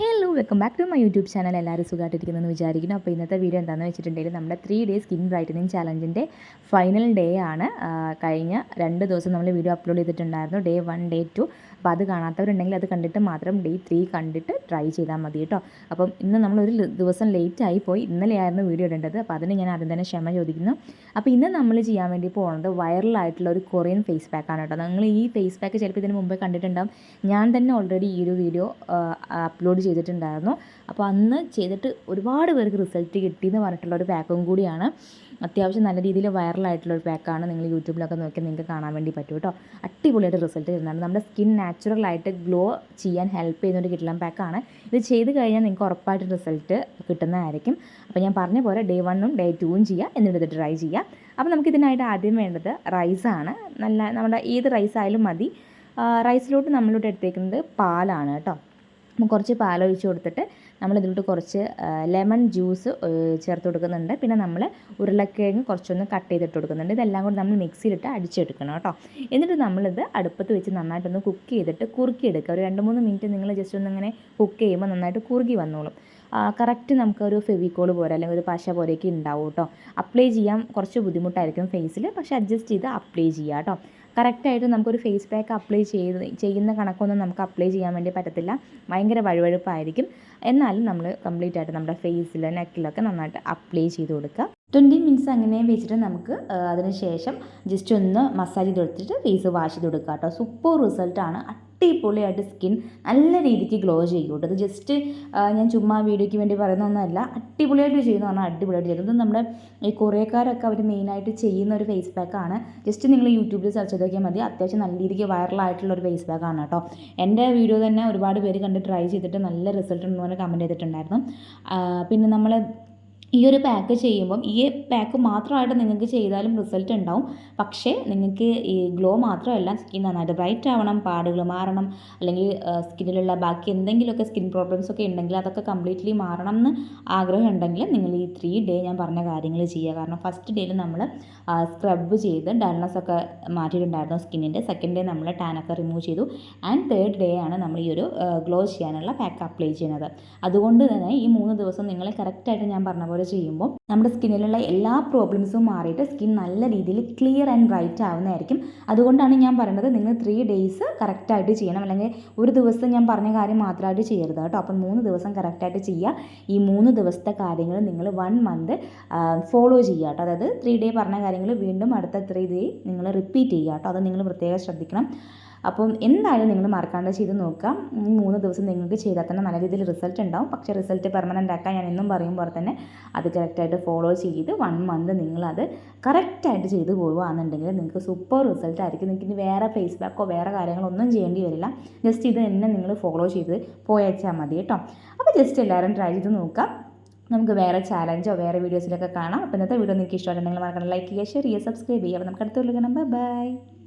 Hello welcome back to my YouTube channel എല്ലാവരും സുഖമായിട്ടിരിക്കുന്നതെന്ന് വിചാരിക്കുന്നു. അപ്പോൾ ഇന്നത്തെ വീഡിയോ എന്താണെന്ന് വെച്ചിട്ടുണ്ടെങ്കിൽ നമ്മുടെ ത്രീ ഡേ സ്കിൻ ബ്രൈറ്റനിങ് ചാലഞ്ചിന്റെ ഫൈനൽ ഡേ ആണ്. കഴിഞ്ഞ രണ്ട് ദിവസം നമ്മൾ വീഡിയോ അപ്ലോഡ് ചെയ്തിട്ടുണ്ടായിരുന്നു. ഡേ വൺ ഡേ ടു അപ്പോൾ അത് കാണാത്തവരുണ്ടെങ്കിൽ അത് കണ്ടിട്ട് മാത്രം ഡേ ത്രീ കണ്ടിട്ട് ട്രൈ ചെയ്താൽ മതി കേട്ടോ. അപ്പം ഇന്ന് നമ്മളൊരു ദിവസം ലേറ്റ് ആയി പോയി. ഇന്നലെയായിരുന്നു വീഡിയോ ഇടേണ്ടത്. അപ്പോൾ അതിന് ഞാൻ ആദ്യം തന്നെ ക്ഷമ ചോദിക്കുന്നു. അപ്പോൾ ഇന്ന് നമ്മൾ ചെയ്യാൻ വേണ്ടി പോകുന്നത് വൈറലായിട്ടുള്ള ഒരു കൊറിയൻ ഫേസ് പാക്കാണ് കേട്ടോ. നിങ്ങൾ ഈ ഫേസ് പാക്ക് ചിലപ്പോൾ ഇതിന് മുമ്പേ കണ്ടിട്ടുണ്ടാവും. ഞാൻ തന്നെ ഓൾറെഡി ഈ ഒരു വീഡിയോ അപ്ലോഡ് ചെയ്തിട്ടുണ്ടായിരുന്നു. അപ്പോൾ അന്ന് ചെയ്തിട്ട് ഒരുപാട് പേർക്ക് റിസൾട്ട് കിട്ടി എന്ന് പറഞ്ഞിട്ടുള്ള ഒരു പാക്കും കൂടിയാണ്. അത്യാവശ്യം നല്ല രീതിയിൽ വൈറലായിട്ടുള്ള ഒരു പാക്കാണ് നിങ്ങൾ യൂട്യൂബിലൊക്കെ നോക്കിയാൽ നിങ്ങൾക്ക് കാണാൻ വേണ്ടി പറ്റും കേട്ടോ. അടിപൊളിയായിട്ട് റിസൾട്ട് തരുന്നതാണ്. നമ്മുടെ സ്കിൻ നാച്ചുറലായിട്ട് ഗ്ലോ ചെയ്യാൻ ഹെൽപ്പ് ചെയ്യുന്ന ഒരു കിട്ടലം പാക്കാണ് ഇത് ചെയ്ത് കഴിഞ്ഞാൽ നിങ്ങൾക്ക് ഉറപ്പായിട്ട് റിസൾട്ട് കിട്ടുന്നതായിരിക്കും. അപ്പോൾ ഞാൻ പറഞ്ഞ പോലെ ഡേ വണ്ണും ഡേ ടൂവും ചെയ്യുക എന്നിട്ട് ഇത് ട്രൈ ചെയ്യാം. അപ്പോൾ നമുക്ക് ഇതിനായിട്ട് ആദ്യം വേണ്ടത് റൈസാണ് നല്ല നമ്മുടെ ഏത് റൈസായാലും മതി. റൈസിലോട്ട് നമ്മളോട്ട് എടുത്തേക്കുന്നത് പാലാണ് കേട്ടോ. കുറച്ച് പാലൊഴിച്ച് കൊടുത്തിട്ട് നമ്മൾ ഇതിലോട്ട് കുറച്ച് ലെമൺ ജ്യൂസ് ചേർത്ത് കൊടുക്കുന്നുണ്ട്. പിന്നെ നമ്മൾ ഉരുളക്കിഴങ്ങ് കുറച്ചൊന്ന് കട്ട് ചെയ്തിട്ട് കൊടുക്കുന്നുണ്ട്. ഇതെല്ലാം കൂടി നമ്മൾ മിക്സിയിലിട്ട് അടിച്ചെടുക്കണം കേട്ടോ. എന്നിട്ട് നമ്മളിത് അടുപ്പത്ത് വെച്ച് നന്നായിട്ടൊന്ന് കുക്ക് ചെയ്തിട്ട് കുറുക്കിയെടുക്കുക. ഒരു രണ്ട് മൂന്ന് മിനിറ്റ് നിങ്ങൾ ജസ്റ്റ് ഒന്ന് ഇങ്ങനെ കുക്ക് ചെയ്യുമ്പോൾ നന്നായിട്ട് കുറുകി വന്നോളും. കറക്റ്റ് നമുക്കൊരു ഫെവിക്കോൾ പോലെ അല്ലെങ്കിൽ ഒരു പശ പോലെയൊക്കെ ഉണ്ടാവും കേട്ടോ. അപ്ലൈ ചെയ്യാൻ കുറച്ച് ബുദ്ധിമുട്ടായിരിക്കും ഫേസിൽ പക്ഷേ അഡ്ജസ്റ്റ് ചെയ്ത് അപ്ലൈ ചെയ്യുക കേട്ടോ. കറക്റ്റായിട്ട് നമുക്കൊരു ഫേസ് പാക്ക് അപ്ലൈ ചെയ്ത് ചെയ്യുന്ന കണക്കൊന്നും നമുക്ക് അപ്ലൈ ചെയ്യാൻ വേണ്ടി പറ്റത്തില്ല. ഭയങ്കര വഴുവഴുപ്പായിരിക്കും. എന്നാലും നമ്മൾ കംപ്ലീറ്റ് ആയിട്ട് നമ്മുടെ ഫേസിൽ നെക്കിലൊക്കെ നന്നായിട്ട് അപ്ലൈ ചെയ്ത് കൊടുക്കുക. ട്വന്റി മിനിറ്റ്സ് അങ്ങനെ വെച്ചിട്ട് നമുക്ക് അതിന് ശേഷം ജസ്റ്റ് ഒന്ന് മസാജ് ചെയ്ത് കൊടുത്തിട്ട് ഫേസ് വാഷ് ചെയ്ത് കൊടുക്കുക കേട്ടോ. സൂപ്പർ റിസൾട്ടാണ് അടിപൊളിയായിട്ട് സ്കിൻ നല്ല രീതിക്ക് ഗ്ലോ ചെയ്യും അത് ജസ്റ്റ് ഞാൻ ചുമ്മാ വീഡിയോയ്ക്ക് വേണ്ടി പറയുന്ന ഒന്നല്ല അടിപൊളിയായിട്ട് ചെയ്യുന്ന പറഞ്ഞാൽ അടിപൊളിയായിട്ട് ചെയ്യുന്നത്. നമ്മുടെ ഈ കൊറിയക്കാരൊക്കെ അവർ മെയിനായിട്ട് ചെയ്യുന്ന ഒരു ഫേസ് പാക്കാണ് ജസ്റ്റ് നിങ്ങൾ യൂട്യൂബിൽ സെർച്ച് ചെയ്ത് നോക്കിയാൽ മതി. അത്യാവശ്യം നല്ല രീതിക്ക് വൈറലായിട്ടുള്ള ഒരു ഫേസ് പാക്കാണ് കേട്ടോ. എന്റെ വീഡിയോ തന്നെ ഒരുപാട് പേര് കണ്ട് ട്രൈ ചെയ്തിട്ട് നല്ല റിസൾട്ട് ഉണ്ടെന്ന് പറഞ്ഞ് കമന്റ് ചെയ്തിട്ടുണ്ടായിരുന്നു. പിന്നെ നമ്മൾ ഈ ഒരു പാക്ക് ചെയ്യുമ്പം ഈ പാക്ക് മാത്രമായിട്ട് നിങ്ങൾക്ക് ചെയ്താലും റിസൾട്ട് ഉണ്ടാവും. പക്ഷേ നിങ്ങൾക്ക് ഈ ഗ്ലോ മാത്രമല്ല സ്കിൻ നന്നായിട്ട് ബ്രൈറ്റ് ആവണം പാടുകൾ മാറണം അല്ലെങ്കിൽ സ്കിന്നിലുള്ള ബാക്കി എന്തെങ്കിലുമൊക്കെ സ്കിൻ പ്രോബ്ലംസ് ഒക്കെ ഉണ്ടെങ്കിൽ അതൊക്കെ കംപ്ലീറ്റ്ലി മാറണം എന്ന് ആഗ്രഹം ഉണ്ടെങ്കിൽ നിങ്ങൾ ഈ ത്രീ ഡേ ഞാൻ പറഞ്ഞ കാര്യങ്ങൾ ചെയ്യുക. കാരണം ഫസ്റ്റ് ഡേയിൽ നമ്മൾ സ്ക്രബ് ചെയ്ത് ഡൾനെസ് ഒക്കെ മാറ്റിയിട്ടുണ്ടായിരുന്നു സ്കിന്നിന്റെ സെക്കൻഡ് ഡേ നമ്മൾ ടാനൊക്കെ റിമൂവ് ചെയ്തു. ആൻഡ് തേർഡ് ഡേ ആണ് നമ്മൾ ഈ ഒരു ഗ്ലോ ചെയ്യാനുള്ള പാക്ക് അപ്ലൈ ചെയ്യുന്നത്. അതുകൊണ്ട് തന്നെ ഈ മൂന്ന് ദിവസം നിങ്ങളെ കറക്റ്റായിട്ട് ഞാൻ പറഞ്ഞ പോലെ ചെയ്യുമ്പോൾ നമ്മുടെ സ്കിന്നിലുള്ള എല്ലാ പ്രോബ്ലംസും മാറിയിട്ട് സ്കിൻ നല്ല രീതിയിൽ ക്ലിയർ ആൻഡ് ബ്രൈറ്റ് ആവുന്നതായിരിക്കും. അതുകൊണ്ടാണ് ഞാൻ പറയുന്നത് നിങ്ങൾ ത്രീ ഡേയ്സ് കറക്റ്റായിട്ട് ചെയ്യണം. അല്ലെങ്കിൽ ഒരു ദിവസം ഞാൻ പറഞ്ഞ കാര്യം മാത്രമായിട്ട് ചെയ്യരുത് കേട്ടോ. അപ്പം മൂന്ന് ദിവസം കറക്റ്റായിട്ട് ചെയ്യുക. ഈ മൂന്ന് ദിവസത്തെ കാര്യങ്ങൾ നിങ്ങൾ വൺ മന്ത് ഫോളോ ചെയ്യുക കേട്ടോ. അതായത് ത്രീ ഡേ പറഞ്ഞ കാര്യങ്ങൾ വീണ്ടും അടുത്ത ത്രീ ഡേ നിങ്ങൾ റിപ്പീറ്റ് ചെയ്യുക കേട്ടോ. അത് നിങ്ങൾ പ്രത്യേകം ശ്രദ്ധിക്കണം. അപ്പം എന്തായാലും നിങ്ങൾ മറക്കാണ്ട് ചെയ്ത് നോക്കാം. മൂന്ന് ദിവസം നിങ്ങൾക്ക് ചെയ്താൽ തന്നെ നല്ല രീതിയിൽ റിസൾട്ട് ഉണ്ടാവും. പക്ഷേ റിസൾട്ട് പെർമനന്റ് ആക്കാൻ ഞാൻ എന്നും പറയും പോലെ തന്നെ അത് കറക്റ്റായിട്ട് ഫോളോ ചെയ്ത് വൺ മന്ത് നിങ്ങളത് കറക്റ്റായിട്ട് ചെയ്ത് പോവുകയാണെന്നുണ്ടെങ്കിൽ നിങ്ങൾക്ക് സൂപ്പർ റിസൾട്ട് ആയിരിക്കും. നിങ്ങൾക്ക് ഇനി വേറെ ഫേസ് ബാക്കോ വേറെ കാര്യങ്ങളൊന്നും ചെയ്യേണ്ടി വരില്ല. ജസ്റ്റ് ഇത് തന്നെ നിങ്ങൾ ഫോളോ ചെയ്ത് പോയച്ചാൽ മതി കേട്ടോ. അപ്പോൾ ജസ്റ്റ് എല്ലാവരും ട്രൈ ചെയ്ത് നോക്കാം. നമുക്ക് വേറെ ചാലഞ്ചോ വേറെ വീഡിയോസിലൊക്കെ കാണാം. അപ്പോൾ ഇന്നത്തെ വീഡിയോ നിങ്ങൾക്ക് ഇഷ്ടമായിട്ടുണ്ടെങ്കിൽ മറക്കണം ലൈക്ക് ചെയ്യുക ഷെയർ ചെയ്യുക സബ്സ്ക്രൈബ് ചെയ്യുക. അപ്പോൾ നമുക്ക് അടുത്തുള്ള കാണാം. ബൈ